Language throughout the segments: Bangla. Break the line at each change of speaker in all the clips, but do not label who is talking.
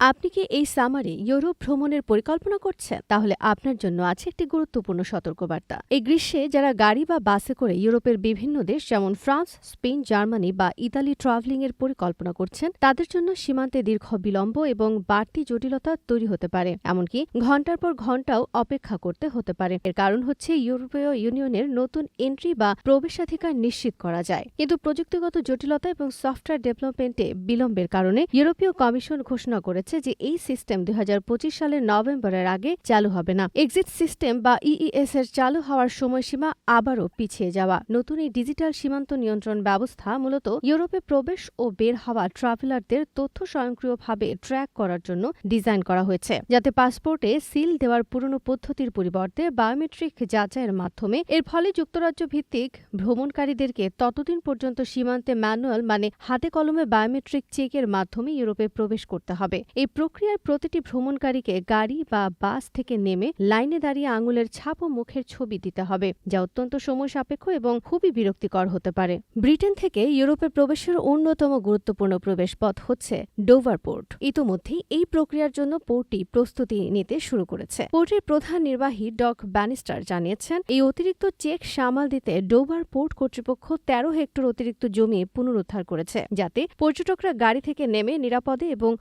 আপনি কি এই সামারে ইউরোপ ভ্রমণের পরিকল্পনা করছেন? তাহলে আপনার জন্য আছে একটি গুরুত্বপূর্ণ সতর্কবার্তা। এই গ্রীষ্মে যারা গাড়ি বা বাসে করে ইউরোপের বিভিন্ন দেশ, যেমন ফ্রান্স, স্পেন, জার্মানি বা ইতালি ট্রাভেলিং এর পরিকল্পনা করছেন, তাদের জন্য সীমান্তে দীর্ঘ বিলম্ব এবং বাড়তি জটিলতা তৈরি হতে পারে। এমনকি ঘণ্টার পর ঘন্টাও অপেক্ষা করতে হতে পারে। এর কারণ হচ্ছে ইউরোপীয় ইউনিয়নের নতুন এন্ট্রি বা প্রবেশাধিকার নিশ্চিত করা যায়। কিন্তু প্রযুক্তিগত জটিলতা এবং সফটওয়্যার ডেভেলপমেন্টে বিলম্বের কারণে ইউরোপীয় কমিশন ঘোষণা করেছে যে এই সিস্টেম দু হাজার পঁচিশ সালের নভেম্বরের আগে চালু হবে না। এক্সিট সিস্টেম বা ইইএস এর চালু হওয়ার সময়সীমা আবারও পিছিয়ে যাওয়া। নতুন এই ডিজিটাল সীমান্ত নিয়ন্ত্রণ ব্যবস্থা মূলত ইউরোপে প্রবেশ ও বের হওয়া ট্রাভেলারদের তথ্য স্বয়ংক্রিয়ভাবে ট্র্যাক করার জন্য ডিজাইন করা হয়েছে, যাতে পাসপোর্টে সিল দেওয়ার পুরনো পদ্ধতির পরিবর্তে বায়োমেট্রিক যাচাইয়ের মাধ্যমে। এর ফলে যুক্তরাজ্য ভিত্তিক ভ্রমণকারীদেরকে ততদিন পর্যন্ত সীমান্তে ম্যানুয়াল মানে হাতে কলমে বায়োমেট্রিক চেকের মাধ্যমে ইউরোপে প্রবেশ করতে হবে। এই প্রক্রিয়ার প্রতিটি ভ্রমণকারীকে গাড়ি বা বাস থেকে নেমে লাইনে দাঁড়িয়ে আঙুলের ছাপ ও মুখের ছবি দিতে হবে, যা অত্যন্ত সময় সাপেক্ষ এবং খুবই বিরক্তিকর হতে পারে। ব্রিটেন থেকে ইউরোপে প্রবেশের অন্যতম গুরুত্বপূর্ণ প্রবেশপথ হচ্ছে ডোভার পোর্ট। ইতোমধ্যেই এই প্রক্রিয়ার জন্য পোর্টটি প্রস্তুতি নিতে শুরু করেছে। পোর্টের প্রধান নির্বাহী ডক ব্যানিস্টার জানিয়েছেন, এই অতিরিক্ত চেক সামাল দিতে ডোভার পোর্ট কর্তৃপক্ষ তেরো হেক্টর অতিরিক্ত জমি পুনরুদ্ধার করেছে, যাতে পর্যটকরা গাড়ি থেকে নেমে নিরাপদে এবং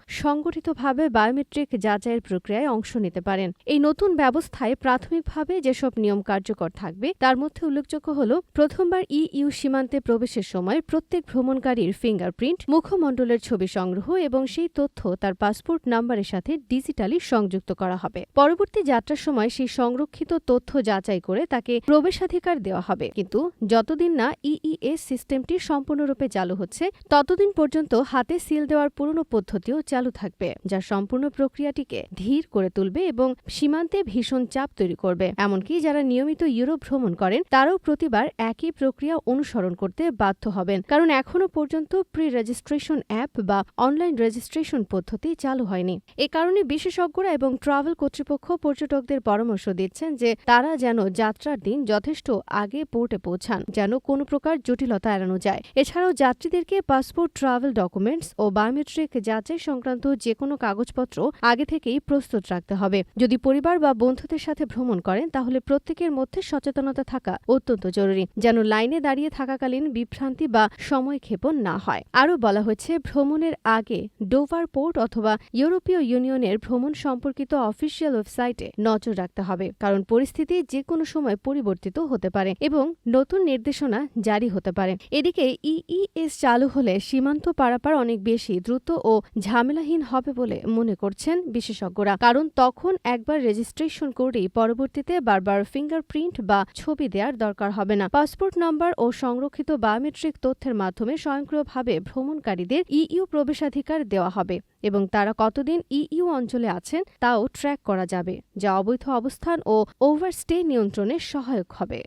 সংগঠিতভাবে বায়োমেট্রিক যাচাইয়ের প্রক্রিয়ায় অংশ নিতে পারেন। এই নতুন ব্যবস্থায় প্রাথমিকভাবে যেসব নিয়ম কার্যকর থাকবে, তার মধ্যে উল্লেখযোগ্য হল, প্রথমবার ইইউ সীমান্তে প্রবেশের সময় প্রত্যেক ভ্রমণকারীর ফিঙ্গারপ্রিন্ট মুখমণ্ডলের ছবি সংগ্রহ এবং সেই তথ্য তার পাসপোর্ট নাম্বারের সাথে ডিজিটালি সংযুক্ত করা হবে। পরবর্তী যাত্রার সময় সেই সংরক্ষিত তথ্য যাচাই করে তাকে প্রবেশাধিকার দেওয়া হবে। কিন্তু যতদিন না ইইএস সিস্টেমটি সম্পূর্ণরূপে চালু হচ্ছে, ততদিন পর্যন্ত হাতে সিল দেওয়ার পুরনো পদ্ধতিও চালু থাকবে। যা সম্পূর্ণ প্রক্রিয়াটিকে ধীর করে তুলবে এবং সীমান্তে ভীষণ চাপ তৈরি করবে। এমনকি যারা নিয়মিত ইউরোপ ভ্রমণ করেন, তারাও প্রতিবার একই প্রক্রিয়া অনুসরণ করতে বাধ্য হবেন। কারণ এখনও পর্যন্ত প্রি রেজিস্ট্রেশন অ্যাপ বা অনলাইন রেজিস্ট্রেশন পদ্ধতি চালু হয়নি। এ কারণে বিশেষজ্ঞরা এবং ট্রাভেল কর্তৃপক্ষ পর্যটকদের পরামর্শ দিচ্ছেন যে তারা যেন যাত্রার দিন যথেষ্ট আগে পোর্টে পৌঁছান, যেন কোনো প্রকার জটিলতা এড়ানো যায়। এছাড়াও যাত্রীদেরকে পাসপোর্ট ট্রাভেল ডকুমেন্টস ও বায়োমেট্রিক যাচাই সংক্রান্ত যে কোনো কাগজপত্র আগে থেকেই প্রস্তুত রাখতে হবে। যদি পরিবার বা বন্ধুদের সাথে ভ্রমণ করেন, তাহলে প্রত্যেকের মধ্যে সচেতনতা থাকা অত্যন্ত জরুরি, যেন লাইনে দাঁড়িয়ে থাকাকালীন বিভ্রান্তি বা সময় ক্ষেপণ না হয়। আরও বলা হয়েছে, ভ্রমণের আগে ডোভার পোর্ট অথবা ইউরোপীয় ইউনিয়নের ভ্রমণ সম্পর্কিত অফিসিয়াল ওয়েবসাইটে নজর রাখতে হবে, কারণ পরিস্থিতি যে কোনো সময় পরিবর্তিত হতে পারে এবং নতুন নির্দেশনা জারি হতে পারে। এদিকে ইইএস চালু হলে সীমান্ত পারাপার অনেক বেশি দ্রুত ও ঝামেলাহীন হবে বলে মনে করছেন বিশেষজ্ঞরা। কারণ তখন একবার রেজিস্ট্রেশন করেই পরবর্তীতে বারবার ফিঙ্গারপ্রিন্ট বা ছবি দেওয়ার দরকার হবে না। পাসপোর্ট নম্বর ও সংরক্ষিত বায়োমেট্রিক তথ্যের মাধ্যমে স্বয়ংক্রিয়ভাবে ভ্রমণকারীদের ইইউ প্রবেশাধিকার দেওয়া হবে এবং তারা কতদিন ইইউ অঞ্চলে আছেন তাও ট্র্যাক করা যাবে, যা অবৈধ অবস্থান ও ওভারস্টে নিয়ন্ত্রণে সহায়ক হবে।